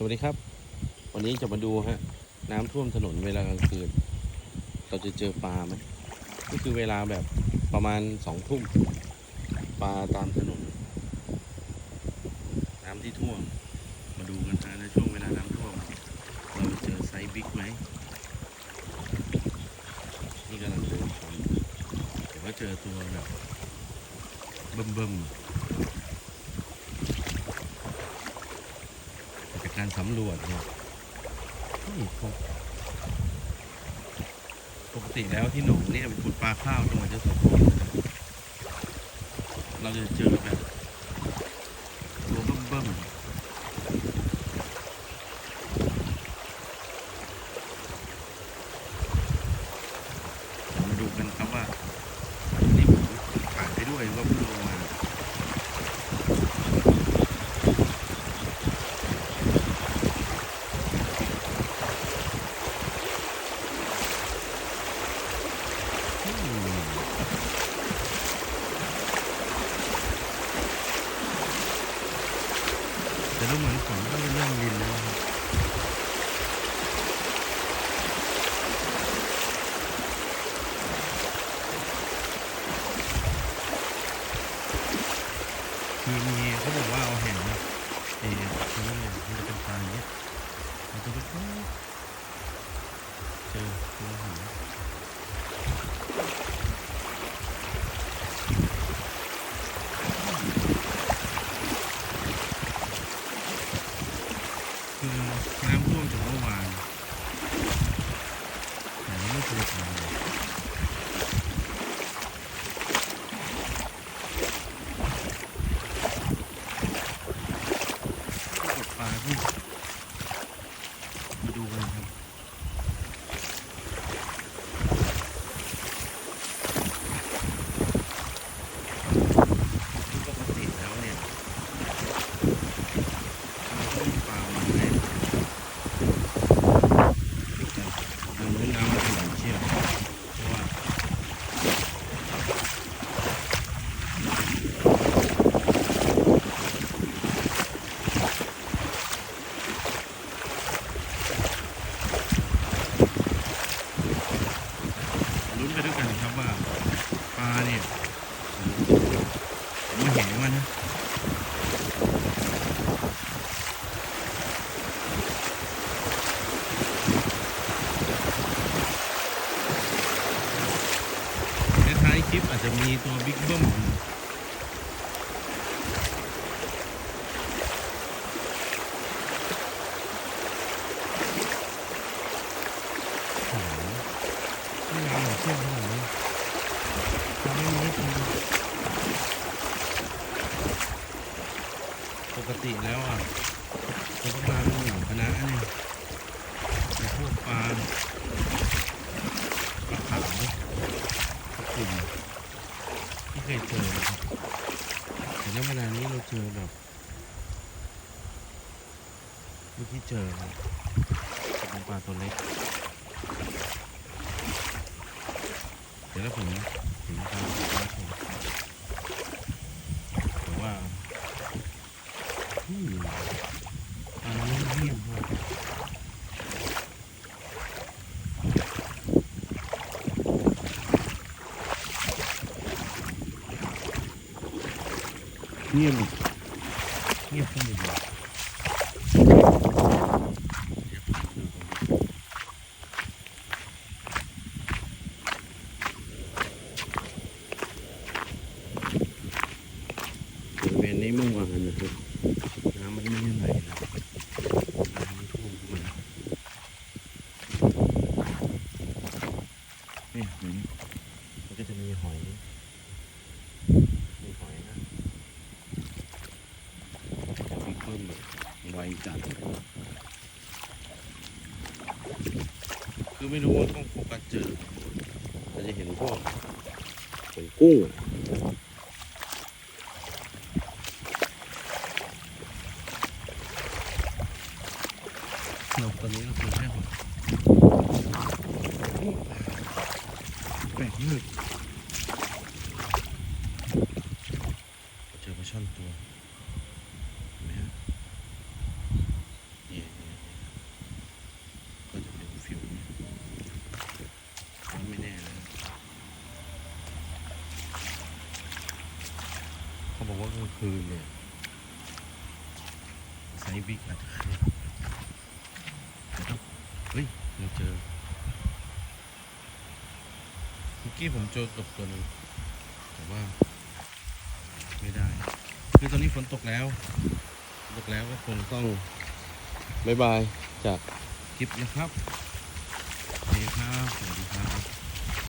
สวัสดีครับ วันนี้จะมาดูฮะน้ำท่วมถนนเวลากลางคืน เราจะเจอปลาไหมนี่คือเวลาแบบประมาณสองทุ่มปลาตามถนน น้ำที่ท่วม มาดูกันนะในช่วงเวลาน้ำท่วมเราจะเจอไซส์บิ๊กไหมนี่กำลังเดินชมเดี๋ยวก็เจอตัวแบบเบิ่มๆ จา การสำรวจเนี่ยไม่พบปกติแล้วที่หนองเนี่ยเป็นขุดปลาข้าวจังหวัดยะโสธรเราจะเจอแบบตัวเบิ่มๆมาดูกันครับว่า นี่ผมถ่ายไปด้วยว่าเพิ่งลงมา อืม แต่ดูเหมือนฝนก็จะเริ่มลินแล้วนะครับคือมีเขาบอกว่าเอาแห่งนเอ๋คือเนี่ยมันจะเป็นปลางเงี้ยมันจะเป็นเจอเจอหิน คือน้ำท่วมจากเมื่อวานแต่ยังไม่เคยทำเลยตกปลาที่มาดูกันครับ ปกติแล้วเนี่ยมันก็มีปลามาให้ทางนู้นน้ำมันไหลเชี่ยวเพราะว่าลุ้นไปด้วยกันครับว่าปลาเนี่ยผมมาแหงมันนะ ท้ายๆคลิปอา จจะมีตัวบิ๊กเบิ้มอยู่โอ้โหไม่งานหนึ่งเที่ยงขนาดนี้ยังไม่มีให้กินปกติแล้วอะเราก็มาเป็นหมู่คณะเนี่ยพวกปลาปลาขาว กลุ่มที่ เคยเจอนะครับแต่ในเวลานี้เราเจอแบบไม่ที่เจอครับเป็นปลาตัวเล็ก เดี๋ยวถ้าผมเห็นปลาตัวเล็กผมแต่ว่าอืมปลาเงียบๆมาก เงียบอีกเงียบขึ้นอีกเลยบริเวณนี้เมื่อวานนะครับน้ำมันไม่ไหลนะน้ำมันท่วมขึ้นมาเนี่ยเห็นไหมมันก็จะมีหอย มีหอยนะมีเพิ่มแบบไวจัดคือไม่รู้ว่าต้องโฟกัสเจอเราจะเห็นพวกเหมือนกุ้งอะเราตอนนี้ก็คือแค่หอยแปลกมากเจอปลาช่อนตัวเห็นไหมฮะนี่ เขาบอกว่ากลางคืนเนี่ยไซส์บิ๊กอาจจะขึ้นแต่ถ้าเฮ้ยเราเจอเมื่อกี้ผมเจอกับตัวหนึงแต่ว่า ไม่ได้ คือตอนนี้ฝนตกแล้วฝนตกแล้วก็คงต้องบายบายจากคลิปนะครับโอเคครับสวัสดีครับ